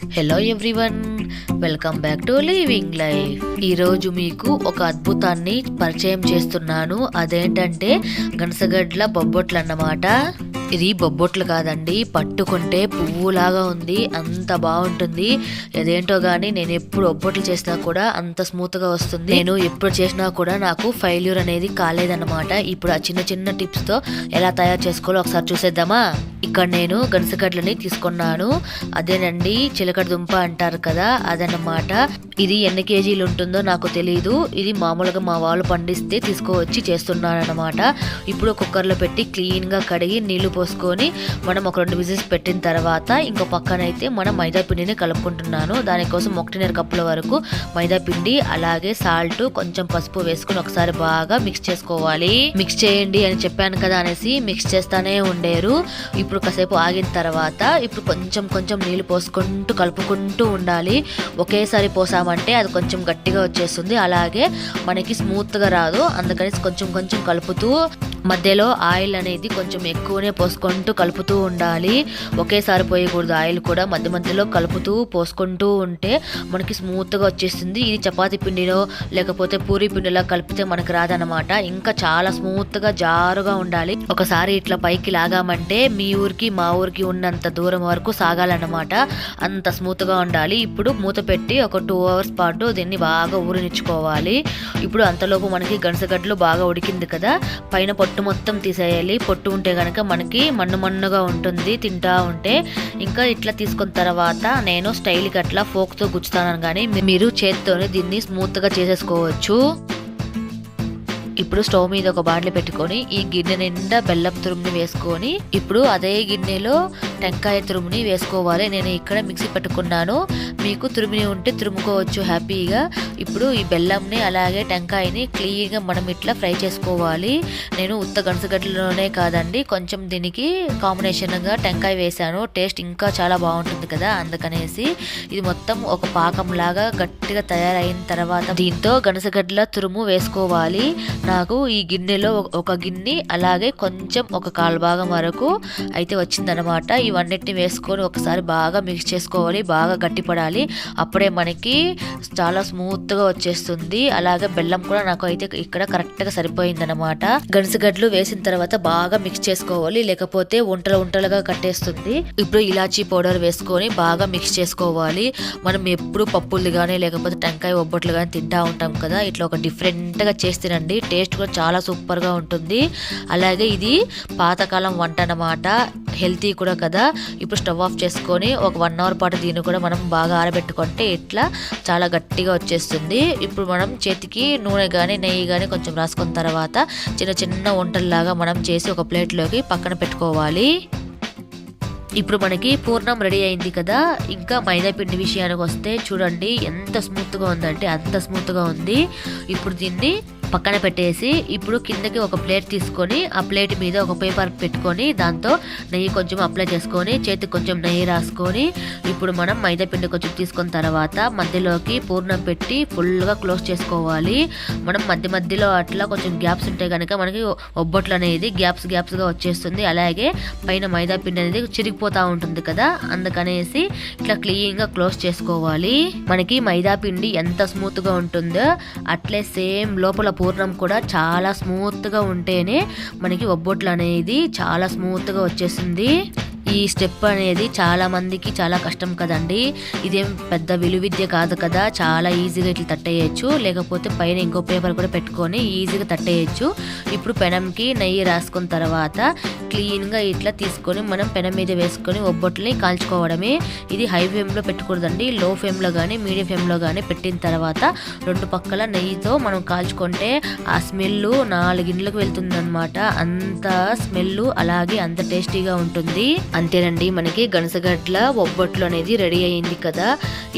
Hello everyone welcome back to living life ఈరోజు మీకు ఒక అద్భుతాన్ని పరిచయం చేస్తున్నాను. అదేంటంటే గనసగడ్ల బొబ్బొట్లు అన్నమాట ఇది బొబ్బొట్లు కాదండి పట్టుకుంటే పువ్వులాగా ఉంది అంత బాగుంటుంది. అదేంటో కానీ నేను ఎప్పుడు బొబ్బొట్లు చేసినా కూడా అంత స్మూత్గా వస్తుంది. నేను ఎప్పుడు చేసినా కూడా నాకు ఫెయిల్యూర్ అనేది కాలేదన్నమాట. ఇప్పుడు ఆ చిన్న చిన్న టిప్స్తో ఎలా తయారు చేసుకోవాలో ఒకసారి చూసేద్దామా? ఇక్కడ నేను గనసగడ్లని తీసుకున్నాను. అదేనండి చిలకడ దుంప అంటారు కదా అదన్నమాట. ఇది ఎన్ని కేజీలు ఉంటుందో నాకు తెలియదు ఇది మామూలుగా మా వాళ్ళు పండిస్తే తీసుకువచ్చి చేస్తున్నాను అనమాట ఇప్పుడు కుక్కర్లో పెట్టి క్లీన్గా కడిగి నీళ్ళు పోసుకొని మనం ఒక రెండు విజిల్స్ పెట్టిన తర్వాత ఇంకో పక్కన అయితే మనం మైదా పిండిని కలుపుకుంటున్నాను. దానికోసం ఒకటిన్నర కప్పుల వరకు మైదా పిండి అలాగే సాల్ట్ కొంచెం పసుపు వేసుకుని ఒకసారి బాగా మిక్స్ చేసుకోవాలి. మిక్స్ చేయండి అని చెప్పాను కదా అనేసి మిక్స్ చేస్తానే ఉండేరు. ఇప్పుడు కాసేపు ఆగిన తర్వాత ఇప్పుడు కొంచెం కొంచెం నీళ్ళు పోసుకుంటూ కలుపుకుంటూ ఉండాలి. ఒకేసారి పోసామంటే అది కొంచెం గట్టిగా వచ్చేస్తుంది. అలాగే మనకి స్మూత్గా రాదు. అందుకని కొంచెం కొంచెం కలుపుతూ మధ్యలో ఆయిల్ అనేది కొంచెం ఎక్కువనే పోసుకుంటూ కలుపుతూ ఉండాలి. ఒకేసారి పోయకూడదు. ఆయిల్ కూడా మధ్య మధ్యలో కలుపుతూ పోసుకుంటూ ఉంటే మనకి స్మూత్గా వచ్చేస్తుంది. ఇది చపాతీ పిండిలో లేకపోతే పూరి పిండిలో కలిపితే మనకి రాదనమాట ఇంకా చాలా స్మూత్గా జారుగా ఉండాలి. ఒకసారి ఇట్లా పైకి లాగామంటే మీ ఊరికి మా ఊరికి ఉన్నంత దూరం వరకు సాగాలన్నమాట. అంత స్మూత్గా ఉండాలి. ఇప్పుడు మూత పెట్టి ఒక టూ అవర్స్ పాటు దీన్ని బాగా ఊరినిచ్చుకోవాలి. ఇప్పుడు అంతలోపు మనకి గణసగడ్డలు బాగా ఉడికింది కదా. పైన పొట్టు మొత్తం తీసేయాలి. పొట్టు ఉంటే కనుక మనకి మన్ను మన్నుగా ఉంటుంది. తింటా ఉంటే ఇంకా ఇట్లా తీసుకున్న తర్వాత నేను స్టైల్కి అట్లా ఫోక్తో గుచ్చుతాను కానీ మీరు చేత్తోనే దీన్ని స్మూత్గా చేసేసుకోవచ్చు. ఇప్పుడు స్టవ్ మీద ఒక బాండ్లు పెట్టుకొని ఈ గిన్నె నిండా బెల్లం తురుముని వేసుకొని ఇప్పుడు అదే గిన్నెలో టెంకాయ తురుముని వేసుకోవాలి. నేను ఇక్కడ మిక్సీ పెట్టుకున్నాను. మీకు తురిమిని ఉంటే తురుముకోవచ్చు హ్యాపీగా. ఇప్పుడు ఈ బెల్లంని అలాగే టెంకాయని క్లీన్గా మనం ఇట్లా ఫ్రై చేసుకోవాలి. నేను ఉత్త గనసగడ్డలోనే కాదండి కొంచెం దీనికి కాంబినేషన్గా టెంకాయ వేశాను. టేస్ట్ ఇంకా చాలా బాగుంటుంది కదా అందుకనేసి ఇది మొత్తం ఒక పాకం లాగా గట్టిగా తయారైన తర్వాత దీంతో గనసగడ్డల తురుము వేసుకోవాలి. నాకు ఈ గిన్నెలో ఒక గిన్నె అలాగే కొంచెం ఒక కాలుభాగం వరకు అయితే వచ్చిందనమాట ఇవన్నిటిని వేసుకొని ఒకసారి బాగా మిక్స్ చేసుకోవాలి బాగా గట్టిపడాలి. అప్పుడే మనకి చాలా స్మూత్గా వచ్చేస్తుంది. అలాగే బెల్లం కూడా నాకు అయితే ఇక్కడ కరెక్ట్గా సరిపోయిందనమాట గణసగడ్డలు వేసిన తర్వాత బాగా మిక్స్ చేసుకోవాలి. లేకపోతే వంటలు వంటలుగా కట్టేస్తుంది. ఇప్పుడు ఇలాచీ పౌడర్ వేసుకొని బాగా మిక్స్ చేసుకోవాలి. మనం ఎప్పుడు పప్పులు కానీ లేకపోతే టెంకాయ ఒబ్బట్లు కానీ తింటా ఉంటాం కదా. ఇట్లా ఒక డిఫరెంట్గా చేస్తేనండి టేస్ట్ కూడా చాలా సూపర్గా ఉంటుంది. అలాగే ఇది పాతకాలం వంట అన్నమాట. హెల్తీ కూడా కదా. ఇప్పుడు స్టవ్ ఆఫ్ చేసుకొని ఒక వన్ అవర్ పాటు దీన్ని కూడా మనం బాగా ఆరబెట్టుకుంటే ఇట్లా చాలా గట్టిగా వచ్చేస్తుంది. ఇప్పుడు మనం చేతికి నూనె కానీ నెయ్యి కానీ కొంచెం రాసుకున్న తర్వాత చిన్న చిన్న వంటల్లాగా మనం చేసి ఒక ప్లేట్లోకి పక్కన పెట్టుకోవాలి. ఇప్పుడు మనకి పూర్ణం రెడీ అయింది కదా. ఇంకా మైదా పిండి విషయానికి వస్తే చూడండి ఎంత స్మూత్గా ఉందంటే అంత స్మూత్గా ఉంది. ఇప్పుడు దీన్ని పక్కన పెట్టేసి ఇప్పుడు కిందకి ఒక ప్లేట్ తీసుకొని ఆ ప్లేట్ మీద ఒక పేపర్ పెట్టుకొని దాంతో నెయ్యి కొంచెం అప్లై చేసుకొని చేతికి కొంచెం నెయ్యి రాసుకొని ఇప్పుడు మనం మైదాపిండి కొంచెం తీసుకున్న తర్వాత మధ్యలోకి పూర్ణం పెట్టి ఫుల్గా క్లోజ్ చేసుకోవాలి. మనం మధ్య మధ్యలో అట్లా కొంచెం గ్యాప్స్ ఉంటే కనుక మనకి ఒబ్బట్లు అనేది గ్యాప్స్ గ్యాప్స్గా వచ్చేస్తుంది. అలాగే పైన మైదా పిండి అనేది చిరిగిపోతూ ఉంటుంది కదా అందుకనేసి ఇట్లా క్లీన్గా క్లోజ్ చేసుకోవాలి. మనకి మైదాపిండి ఎంత స్మూత్గా ఉంటుందో అట్లే సేమ్ లోపల పూర్ణం కూడా చాలా స్మూత్గా ఉంటేనే మనకి ఒబ్బొట్లు అనేది చాలా స్మూత్గా వచ్చేసింది. ఈ స్టెప్ అనేది చాలా మందికి చాలా కష్టం కదండి. ఇదేం పెద్ద విలువిద్య కాదు కదా. చాలా ఈజీగా ఇట్లా తట్టేయచ్చు. లేకపోతే పైన ఇంకో పేపర్ కూడా పెట్టుకొని ఈజీగా తట్టేయచ్చు. ఇప్పుడు పెనంకి నెయ్యి రాసుకున్న తర్వాత క్లీన్గా ఇట్లా తీసుకొని మనం పెనం మీద వేసుకొని ఒబ్బొట్లని కాల్చుకోవడమే. ఇది హై ఫ్లేమ్లో పెట్టకూడదండి. లో ఫ్లేమ్లో కానీ మీడియం ఫ్లేమ్లో కానీ పెట్టిన తర్వాత రెండు పక్కల నెయ్యితో మనం కాల్చుకుంటే ఆ స్మెల్ నాలుగిండ్లకు వెళ్తుందనమాట అంత స్మెల్ అలాగే అంత టేస్టీగా ఉంటుంది. అంతేనండి మనకి గనసగడ్ల ఒబ్బట్లు అనేది రెడీ అయింది కదా.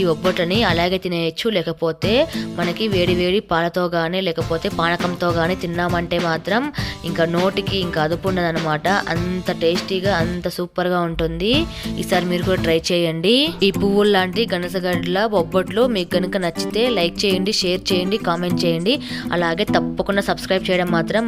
ఈ ఒబ్బట్లని అలాగే తినేయచ్చు లేకపోతే మనకి వేడి వేడి పాలతో కానీ లేకపోతే పానకంతో కానీ తిన్నామంటే మాత్రం ఇంకా నోటికి ఇంకా అదుపు ఉండదనమాట అంత టేస్టీగా అంత సూపర్గా ఉంటుంది. ఈసారి మీరు కూడా ట్రై చేయండి. ఈ పువ్వులు లాంటి గనసగడ్ల బొబ్బట్లు మీకు కనుక నచ్చితే లైక్ చేయండి షేర్ చేయండి కామెంట్ చేయండి. అలాగే తప్పకుండా సబ్స్క్రైబ్ చేయడం మాత్రం